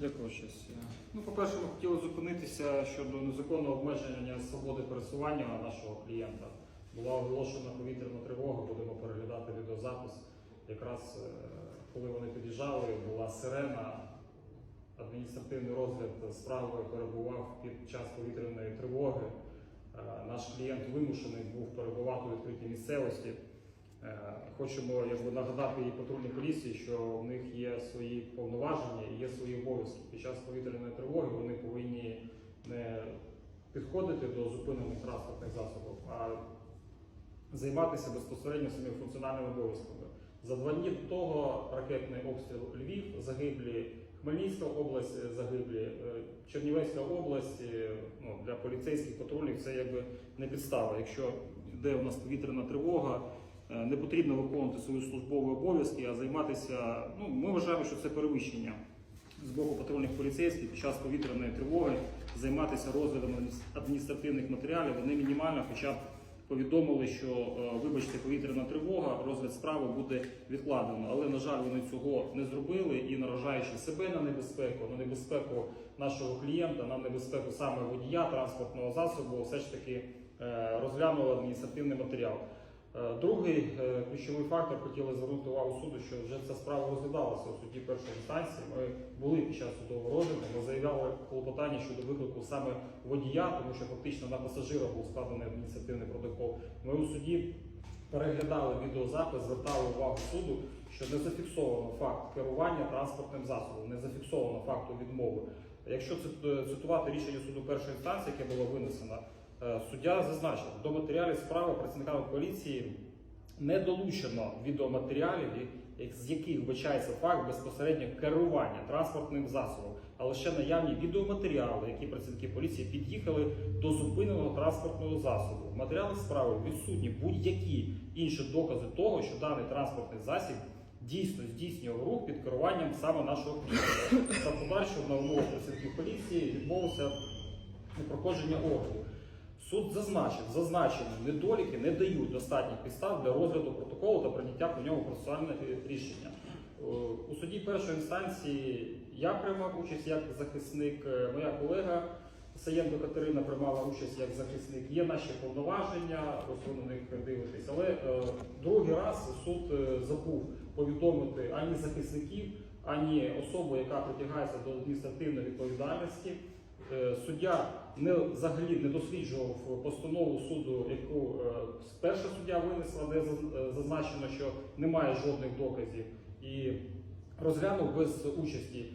Дякую щось. Ну, по-перше, ми хотіли зупинитися щодо незаконного обмеження свободи пересування нашого клієнта. Була оголошена повітряна тривога, будемо переглядати відеозапис. Якраз е, коли вони під'їжджали, була сирена. Адміністративний розгляд справи перебував під час повітряної тривоги. Е, Наш клієнт вимушений був перебувати у відкритій місцевості. Е, Хочемо якби, нагадати і патрульній поліції, що в них є свої повноваження і є свої обов'язки. Під час повітряної тривоги вони повинні не підходити до зупинених транспортних засобів, а займатися безпосередньо своїми функціональними обов'язками. За два дні до того ракетний обстріл Львів загиблі, Хмельницька область загиблі, е, Чернівецька область е, ну, для поліцейських патрулів це якби не підстава. Якщо йде у нас повітряна тривога, е, не потрібно виконувати свої службові обов'язки, а займатися. Ну ми вважаємо, що це перевищення з боку патрульних поліцейських під час повітряної тривоги займатися розглядом адміністративних матеріалів. Вони мінімально, хоча б повідомили, що е, вибачте, повітряна тривога, розгляд справи буде відкладено. Але на жаль, вони цього не зробили і наражаючи себе на небезпеку, на небезпеку нашого клієнта, на небезпеку саме водія транспортного засобу, все ж таки е, розглянули адміністративний матеріал. Е, Другий е, ключовий фактор хотіли звернути увагу суду, що вже ця справа розглядалася у суді першої інстанції. Ми були під час судового розгляду, ми заявляли клопотання щодо виклику саме водія, тому що фактично на пасажира був складений адміністративний протокол. Ми у суді переглядали відеозапис, звертали увагу суду, що не зафіксовано факт керування транспортним засобом, не зафіксовано факту відмови. Якщо цит- цитувати рішення суду першої інстанції, яке було винесено, суддя зазначив, до матеріалів справи працівниками поліції не долучено відеоматеріалів, з яких вбачається факт безпосередньо керування транспортним засобом, а лише наявні відеоматеріали, які працівники поліції під'їхали до зупиненого транспортного засобу. В матеріалах справи відсутні будь-які інші докази того, що даний транспортний засіб дійсно здійснював рух під керуванням саме нашого клієнта. Та подальшого на умовах працівників поліції відмовився від проходження огляду. Суд зазначив, зазначені недоліки не дають достатніх підстав для розгляду протоколу та прийняття по ньому процесуального рішення. Е, У суді першої інстанції я приймав участь як захисник, е, моя колега Саєнко Катерина приймала участь як захисник. Є наші повноваження, ви на них дивитесь. Але е, другий раз суд забув повідомити ані захисників, ані особу, яка притягається до адміністративної відповідальності. Е, Суддя не взагалі не досліджував постанову суду, яку е, перша суддя винесла, де е, зазначено, що немає жодних доказів, і розглянув без участі